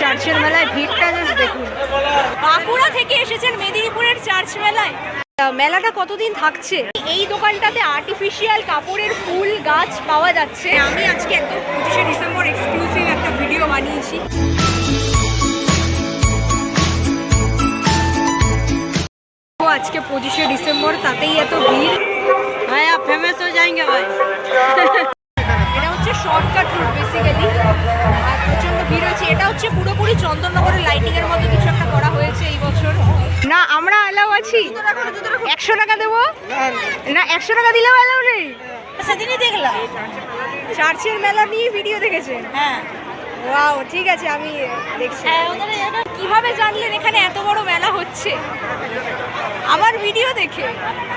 চার্চের মেলায় ভিড়টা জাস্ট দেখুন। বাঁকুড়া থেকে এসেছেন মেদিনীপুরের চার্চ মেলায়। মেলাটা কতদিন থাকছে? এই দোকানটাতে আর্টিফিশিয়াল কাপড়ের ফুল গাছ পাওয়া যাচ্ছে। আমি আজকে একদম পঁচিশে ডিসেম্বর এক্সক্লুসিভ একটা ভিডিও বানিয়েছি। আজকে পঁচিশে ডিসেম্বর তাতেই এত ভিড়। হ্যাঁ ফেমাস হয়ে যায়গে ভাই। শর্টকাট রুট বেসিক্যালি আর প্রচণ্ড ভিড় হয়েছে। এটা হচ্ছে পুরোপুরি চন্দননগরের লাইটিংয়ের মতো কিছু একটা করা হয়েছে এই বছর। না আমরা অ্যালাউ আছি। একশো টাকা দেবো? না একশো টাকা দিলেও অ্যালাউ নেই। সেদিনই দেখলাম। চার্চের মেলা নিয়ে ভিডিও দেখেছেন হ্যাঁ। ওয়াও ঠিক আছে আমি দেখছি। হ্যাঁ কীভাবে জানলেন এখানে এত বড় মেলা হচ্ছে? আমার ভিডিও দেখে।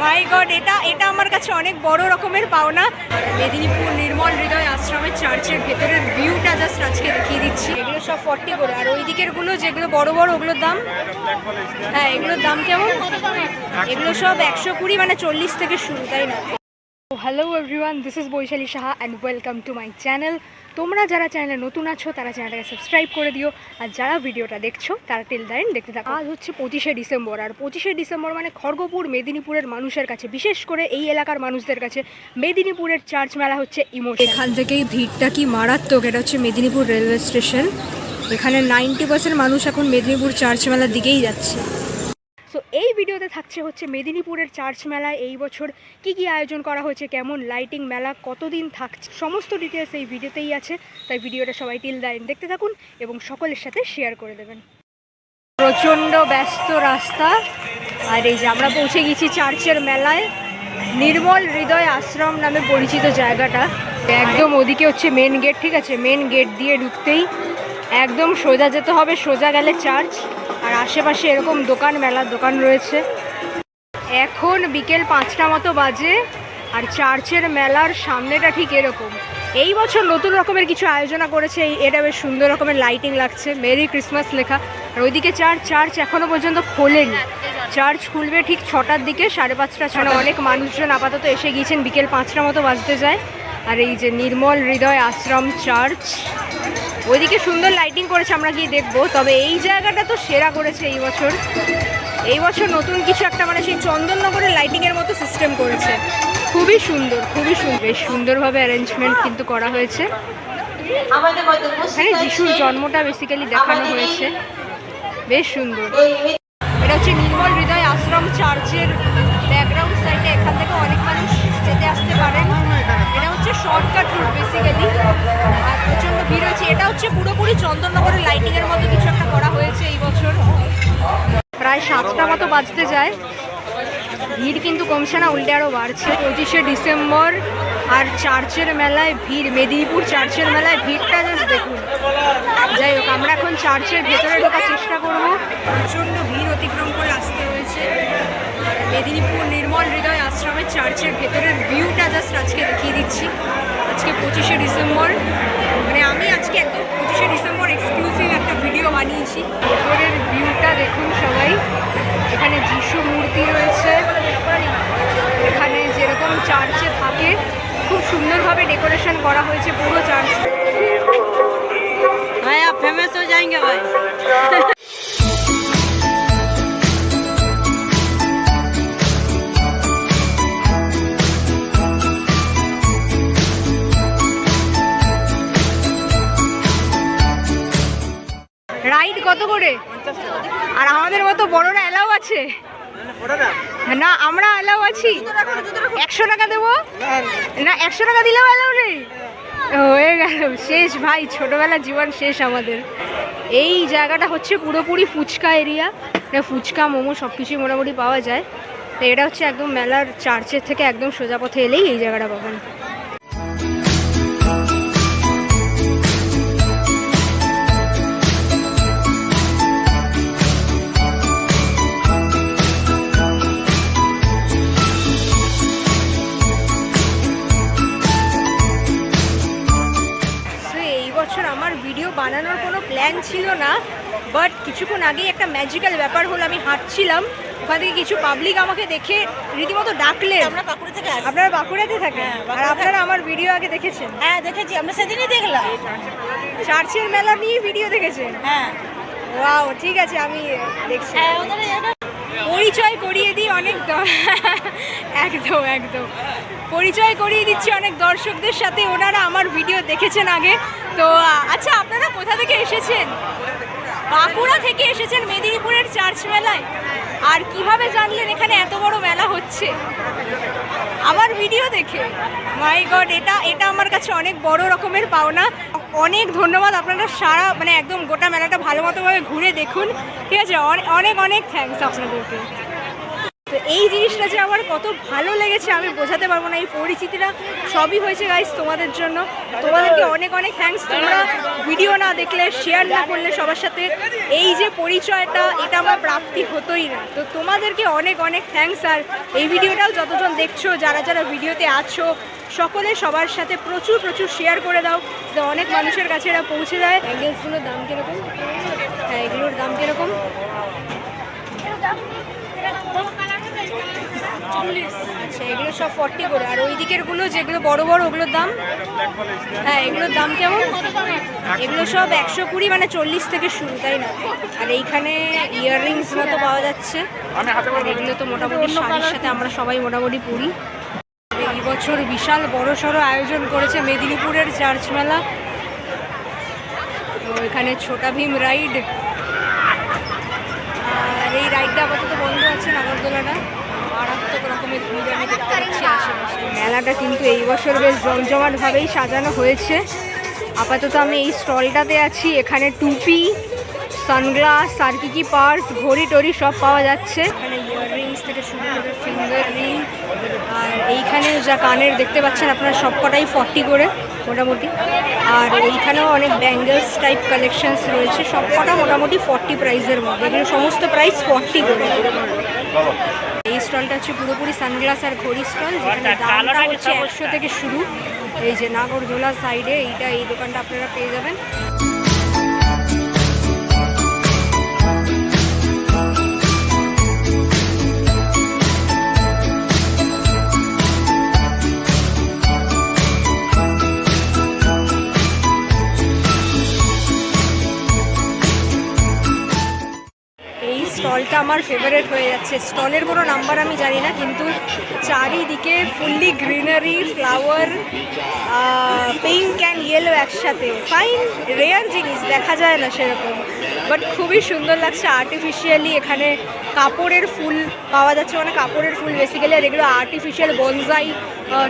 মাই গড এটা এটা আমার কাছে অনেক বড় রকমের পাওনা। মেদিনীপুর নির্মল হৃদয় আশ্রমের চার্চের ভেতরের ভিউটা জাস্ট আজকে দেখিয়ে দিচ্ছি। এগুলো সব ফর্টি করে। আর ওই দিকেরগুলো যেগুলো বড় বড় ওগুলোর দাম? হ্যাঁ এগুলোর দাম কেমন? এগুলো সব একশো কুড়ি মানে চল্লিশ থেকে শুরু তাই না? Hello everyone this is Baishali Saha and welcome to my channel তোমরা যারা চ্যানেলে নতুন আছো, তারা চ্যানেলটাকে সাবস্ক্রাইব করে দিও। আর যারা ভিডিওটা দেখছ, তারা টিল দাইন দেখতে থাকো। আজ হচ্ছে পঁচিশে ডিসেম্বর, আর পঁচিশে ডিসেম্বর মানে খড়গপুর, মেদিনীপুরের মানুষের কাছে, বিশেষ করে এই এলাকার মানুষদের কাছে। মেদিনীপুরের চার্চ মেলা হচ্ছে ইমোশন এখান থেকেই ভিড়টা কি মারাত্মক, এটা হচ্ছে মেদিনীপুর রেলওয়ে স্টেশন এখানে নাইনটি পার্সেন্ট মানুষ এখন মেদিনীপুর চার্চ মেলার দিকেই যাচ্ছে। সো এই ভিডিওতে থাকছে হচ্ছে মেদিনীপুরের চার্চ মেলায় এই বছর কি কি আয়োজন করা হয়েছে, কেমন লাইটিং মেলা, কতদিন থাকছে, সমস্ত ডিটেলস এই ভিডিওতেই আছে। তাই ভিডিওটা সবাই টিল দাইন দেখতে থাকুন এবং সকলের সাথে শেয়ার করে দেবেন। প্রচণ্ড ব্যস্ত রাস্তা। আর এই যে আমরা পৌঁছে গেছি চার্চের মেলায়। নির্মল হৃদয় আশ্রম নামে পরিচিত জায়গাটা। একদম ওদিকে হচ্ছে মেন গেট ঠিক আছে? মেন গেট দিয়ে ঢুকতেই একদম সোজা যেতে হবে, সোজা গেলে চার্চ। আর আশেপাশে এরকম দোকান মেলার দোকান রয়েছে। এখন বিকেল পাঁচটা মতো বাজে আর চার্চের মেলার সামনেটা ঠিক এরকম। এই বছর নতুন রকমের কিছু আয়োজনা করেছে এই এটা বেশ সুন্দর রকমের লাইটিং লাগছে। মেরি ক্রিসমাস লেখা। আর ওইদিকে চার্চ চার্চ এখনও পর্যন্ত খোলেনি। চার্চ খুলবে ঠিক ছটার দিকে সাড়ে পাঁচটা ছটা অনেক মানুষজন আপাতত এসে গিয়েছেন বিকেল পাঁচটা মতো বাজতে যায়। আর এই যে নির্মল হৃদয় আশ্রম চার্চ। ওইদিকে সুন্দর লাইটিং করেছে আমরা গিয়ে দেখব। তবে এই জায়গাটা তো সেরা করেছে এই বছর। এই বছর নতুন কিছু একটা মানে সেই চন্দননগরের লাইটিংয়ের মতো সিস্টেম করেছে। খুবই সুন্দর খুবই সুন্দর। বেশ সুন্দরভাবে অ্যারেঞ্জমেন্ট কিন্তু করা হয়েছে। এখানে যিশুর জন্মটা বেসিক্যালি দেখানো হয়েছে। বেশ সুন্দর। এটা হচ্ছে নির্মল হৃদয় আশ্রম চার্চের ব্যাকগ্রাউন্ড সাইডে এখান থেকে অনেক মানুষ যেতে আসতে পুরোপুরি চন্দননগরের লাইটিংয়ের মতো কিছু একটা করা হয়েছে এই বছর। প্রায় সাতটা মতো বাজতে যায়। ভিড় কিন্তু কমছে না, উল্টে আরও বাড়ছে। পঁচিশে ডিসেম্বর আর চার্চের মেলায় ভিড়, মেদিনীপুর চার্চের মেলায় ভিড়টা জাস্ট দেখুন। যাই হোক, আমরা এখন চার্চের ভেতরে ঢোকার চেষ্টা করব। প্রচণ্ড ভিড় অতিক্রম করে আসতে হয়েছে। মেদিনীপুর নির্মল হৃদয় আশ্রমের চার্চের ভেতরের ভিউটা জাস্ট আজকে দেখিয়ে দিচ্ছি। আজকে পঁচিশে ডিসেম্বর। মানে আমি আজকে একদম পঁচিশে ডিসেম্বর এক্সক্লুসিভ একটা ভিডিও বানিয়েছি। ওপরের ভিউটা দেখুন সবাই। এখানে যিশু মূর্তি রয়েছে। এখানে যেরকম চার্চে থাকে খুব সুন্দরভাবে ডেকোরেশন করা হয়েছে পুরো চার্চ ভাই ফেমাস হয়ে যায় ভাই। করে? আর আমাদের মতো বড়রা এলাও আছে। না, আমরা এলাও আছি। একশো টাকা দেবো? না, একশো টাকা দিলেও এলাও নেই? হয়ে গেল, শেষ ভাই, ছোটবেলার জীবন শেষ আমাদের। এই জায়গাটা হচ্ছে পুরোপুরি ফুচকা এরিয়া। ফুচকা, মোমো সব কিছুই মোটামুটি পাওয়া যায়। তো এটা হচ্ছে একদম মেলার চার্চের থেকে একদম সোজা পথে এলেই এই জায়গাটা পাবেন। কিছুক্ষণ আগেই একটা ম্যাজিক্যাল ব্যাপার হলো আমি হাঁটছিলাম। ওখান থেকে কিছু পাবলিক আমাকে দেখে রীতিমতো ডাকলে আমরা বাঁকুড়া থেকে আপনারা বাঁকুড়াতে থাকেন? হ্যাঁ, আর আপনারা আমার ভিডিও আগে দেখেছেন? হ্যাঁ দেখেছি। আমরা সেদিনই দেখলাম। চার্চের মেলা নিয়ে ভিডিও দেখেছেন? হ্যাঁ। ওয়াও ঠিক আছে আমি দেখছি। হ্যাঁ পরিচয় করিয়ে দিই অনেক একদম একদম। পরিচয় করিয়ে দিচ্ছি অনেক দর্শকদের সাথে। ওনারা আমার ভিডিও দেখেছেন আগে। তো আচ্ছা আপনারা কোথা থেকে এসেছেন? বাঁকুড়া থেকে এসেছেন মেদিনীপুরের চার্চ মেলায়। আর কীভাবে জানলেন এখানে এত বড় মেলা হচ্ছে? আমার ভিডিও দেখে। মাই গড এটা এটা আমার কাছে অনেক বড় রকমের পাওনা। অনেক ধন্যবাদ আপনারা সারা মানে একদম গোটা মেলাটা ভালো মতোভাবে ঘুরে দেখুন। ঠিক আছে অনে- অনেক অনেক থ্যাংকস আপনাদেরকে। যে আমার কত ভালো লেগেছে আমি বোঝাতে পারব না। এই পরিচিতিটা সবই হয়েছে গাইস তোমাদের জন্য। তোমাদেরকে অনেক অনেক থ্যাঙ্কস তোমরা ভিডিও না দেখলে শেয়ার না করলে সবার সাথে এই যে পরিচয়টা এটা আমার প্রাপ্তি হতোই না। তো তোমাদেরকে অনেক অনেক থ্যাঙ্কস আর এই ভিডিওটাও যতজন দেখছ যারা যারা ভিডিওতে আছো সকলে সবার সাথে প্রচুর প্রচুর শেয়ার করে দাও যাতে অনেক মানুষের কাছে এরা পৌঁছে যায়। ব্যাঙ্গেলসগুলোর দাম কীরকম? হ্যাঁ এগুলোর দাম কীরকম? আচ্ছা এগুলো সব ফর্টি করে। আর ওই দিকেরগুলো, যেগুলো বড় বড়, ওগুলোর দাম? হ্যাঁ এগুলোর দাম কেমন? এগুলো সব একশো কুড়ি মানে চল্লিশ থেকে শুরু, তাই না? আর এইখানে ইয়াররিংস মতো পাওয়া যাচ্ছে। আর এগুলো তো মোটামুটি শাড়ির সাথে আমরা সবাই মোটামুটি পরি। এই বছর বিশাল বড় সড়ো আয়োজন করেছে মেদিনীপুরের চার্চ মেলা তো এখানে ছোটা ভীম রাইড রাইডটা আপাতত বন্ধ আছে নাগরদোলাটা। মেলাটা কিন্তু এই বছর বেশ জমজমাটভাবেই সাজানো হয়েছে। আপাতত আমি এই স্টলটাতে আছি। এখানে টুপি, সানগ্লাস, আর কি কি পার্স ঘড়ি টড়ি সব পাওয়া যাচ্ছে। এখানে ইয়াররিংস থেকে শুরু করে ফিঙ্গার রিং আর এইখানে যা কানের দেখতে পাচ্ছেন আপনারা সবকটাই ফর্টি করে মোটামুটি। আর এইখানেও অনেক ব্যাঙ্গেলস টাইপ কালেকশনস রয়েছে সবকটা মোটামুটি ফর্টি প্রাইসের মধ্যে। এগুলো সমস্ত প্রাইস ফর্টি করে। এই স্টলটা হচ্ছে পুরোপুরি সানগ্লাস আর ঘড়ি স্টল যেখানে দামটা হচ্ছে একশো থেকে শুরু। এই যে নাগরদোলা সাইডে এইটা এই দোকানটা আপনারা পেয়ে যাবেন। স্টলটা আমার ফেভারিট হয়ে যাচ্ছে। স্টলের কোনো নাম্বার আমি জানি না, কিন্তু চারিদিকে fully greenery flower pink and yellow একসাথে। ফাইন রেয়ার জিনিস, দেখা যায় না সেরকম। বাট খুবই সুন্দর লাগছে আর্টিফিশিয়ালি এখানে কাপড়ের ফুল পাওয়া যাচ্ছে। মানে কাপড়ের ফুল বেসিক্যালি আর এগুলো আর্টিফিশিয়াল বনজাই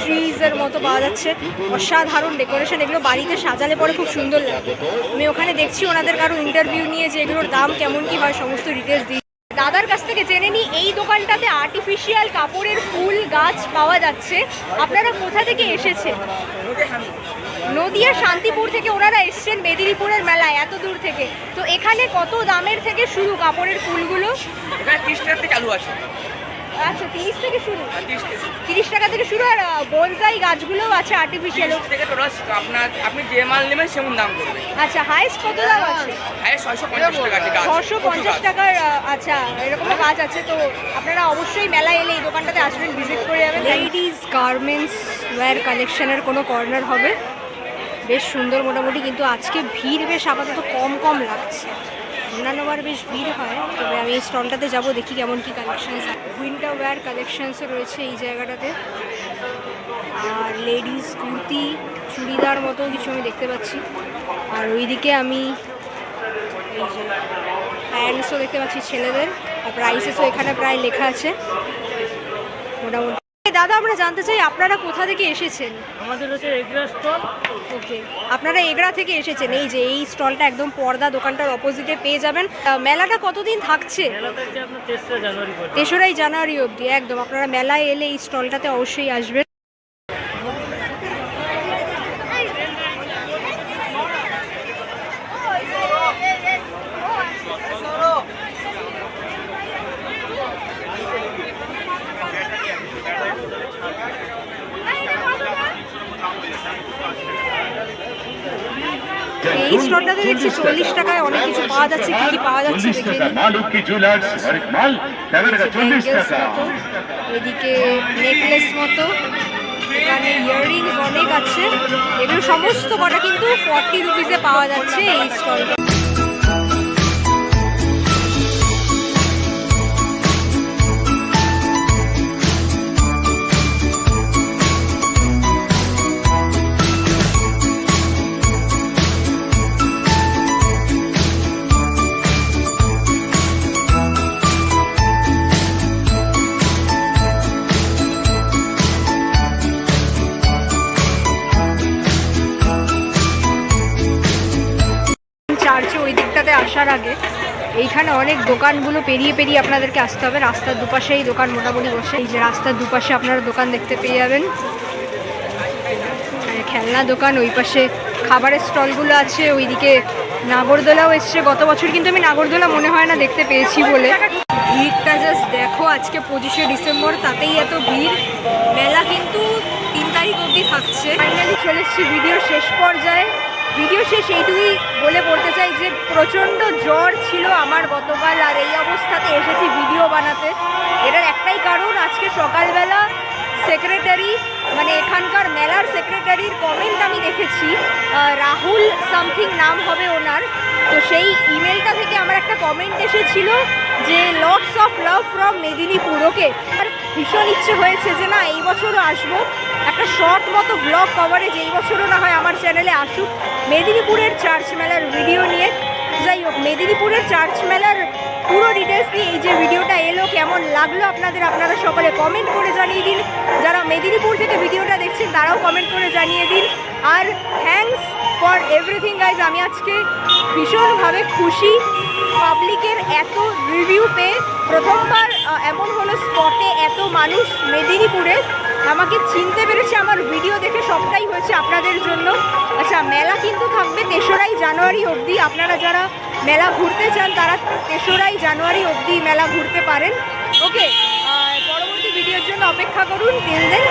ট্রিজের মতো পাওয়া যাচ্ছে। অসাধারণ ডেকোরেশন এগুলো বাড়িতে সাজালে পরে খুব সুন্দর লাগে। আমি ওখানে দেখছি ওনাদের কারও ইন্টারভিউ নিয়ে যে এগুলোর দাম কেমন কি হয়, সমস্ত ডিটেলস দিই দাদার কাছ থেকে জেনে নিই এই দোকানটাতে আর্টিফিশিয়াল কাপড়ের ফুল গাছ পাওয়া যাচ্ছে। আপনারা কোথা থেকে এসেছেন? নদিয়া শান্তিপুর থেকে ওনারা এসছেন মেদিনীপুরের মেলায়, এত দূর থেকে। তো এখানে কত দামের থেকে শুরু কাপড়ের ফুলগুলো? চালু আচ্ছা তিরিশ থেকে শুরু? তিরিশ টাকা থেকে শুরু আর বনসাই গাছগুলোও আছে আর্টিফিশিয়াল থেকে টোটাল আপনার আপনি যে মাল নেবেন সেমন দাম করবে। আচ্ছা হাইস্ট কত দাম আছে হ্যাঁ। আছে? ছশো পঞ্চাশ টাকার আচ্ছা এরকম গাছ আছে তো আপনারা অবশ্যই মেলায় এলে এই দোকানটাতে আসবেন ভিজিট করে যাবেন। লেডিস গার্মেন্টস ওয়্যার কালেকশনের কোনো কর্নার হবে। বেশ সুন্দর মোটামুটি কিন্তু আজকে ভিড় বেশ আপাতত কম কম লাগছে। অন্যান্যবার বেশ ভিড় হয়, তবে আমি এই স্টলটাতে যাব, দেখি কেমন কি কালেকশনস উইন্টার ওয়্যার কালেকশনসও রয়েছে এই জায়গাটাতে। আর লেডিস কুর্তি, চুড়িদার মতো কিছু আমি দেখতে পাচ্ছি। আর ওইদিকে আমি এই যে প্যান্টসও দেখতে পাচ্ছি ছেলেদের, আর প্রাইসেসও এখানে প্রায় লেখা আছে। মোটামুটি দাদা আমরা জানতে চাই আপনারা কোথা থেকে এসেছেন? আমাদের হচ্ছে এগরা স্টল। ওকে আপনারা এগরা থেকে এসেছেন এই যে এই স্টলটা একদম পর্দা দোকানটার অপোজিটে পেয়ে যাবেন। মেলাটা কতদিন থাকছে? মেলাটা থাকছে আপনার তেসরা জানুয়ারি পর্যন্ত। তেসরাই জানুয়ারি অবধি একদম। আপনারা মেলায় এলে এই স্টলটাতে অবশ্যই আসবেন। চল্লিশ টাকায় অনেক কিছু পাওয়া যাচ্ছে কি কি পাওয়া যাচ্ছে এদিকে নেকলেস মতো এখানে ইয়াররিং অনেক আছে। এগুলো সমস্ত কটা কিন্তু ফর্টি রুপিসে পাওয়া যাচ্ছে এই স্টলটা অনেক দোকানগুলো পেরিয়ে পেরিয়ে আপনাদেরকে আসতে হবে। রাস্তার দুপাশে এই দোকান মোটামুটি বসে। এই যে রাস্তার দুপাশে আপনারা দোকান দেখতে পেয়ে যাবেন। খেলনা দোকান, ওই পাশে খাবারের স্টলগুলো আছে, ওইদিকে নাগরদোলাও এসছে। গত বছর কিন্তু আমি নাগরদোলা মনে হয় না দেখতে পেয়েছি বলে। ভিড়টা জাস্ট দেখো আজকে পঁচিশে ডিসেম্বর, তাতেই এত ভিড়। মেলা কিন্তু তিন তারিখ অবধি থাকছে। ফাইনালি চলে এসেছি, ভিডিও শেষ পর্যায়ে। ভিডিও শেষ এইটুকুই বলে প্রচণ্ড জ্বর ছিল আমার গতকাল, আর এই অবস্থাতে এসেছি ভিডিও বানাতে। এটার একটাই কারণ, আজকে সকালবেলা সেক্রেটারি মানে এখানকার মেলার সেক্রেটারির কমেন্ট আমি দেখেছি রাহুল সামথিং নাম হবে ওনার। তো সেই ইমেলটা থেকে আমার একটা কমেন্ট এসেছিল যে lots of love from Medinipur okay আর ভীষণ ইচ্ছে হয়েছে যে, না, এই বছরও আসব। একটা শর্ট মতো ব্লগ কভারেজ এই বছরও না হয় আমার চ্যানেলে আসুক। মেদিনীপুরের চার্চ মেলার ভিডিও নিয়ে যাই হোক, মেদিনীপুরের চার্চ মেলার পুরো ডিটেলস নিয়ে এই যে ভিডিওটা এলো, কেমন লাগল আপনাদের আপনারা সকলে কমেন্ট করে জানিয়ে দিন। যারা মেদিনীপুর থেকে ভিডিওটা দেখছেন, তারাও কমেন্ট করে জানিয়ে দিন। আর থ্যাঙ্কস ফর এভরিথিং গাইজ আমি আজকে ভীষণভাবে খুশি। পাবলিকের এত রিভিউ পেয়ে প্রথমবার এমন হলো স্পটে এত মানুষ মেদিনীপুরে। আমাকে চিনতে পেরেছে, আমার ভিডিও দেখে সবটাই হয়েছে আপনাদের জন্য। আচ্ছা মেলা কিন্তু থাকবে তেসরাই জানুয়ারি অবধি। আপনারা যারা মেলা ঘুরতে চান, তারা তেসরাই জানুয়ারি অবধি মেলা ঘুরতে পারেন। ওকে পরবর্তী ভিডিওর জন্য অপেক্ষা করুন। তিন দেন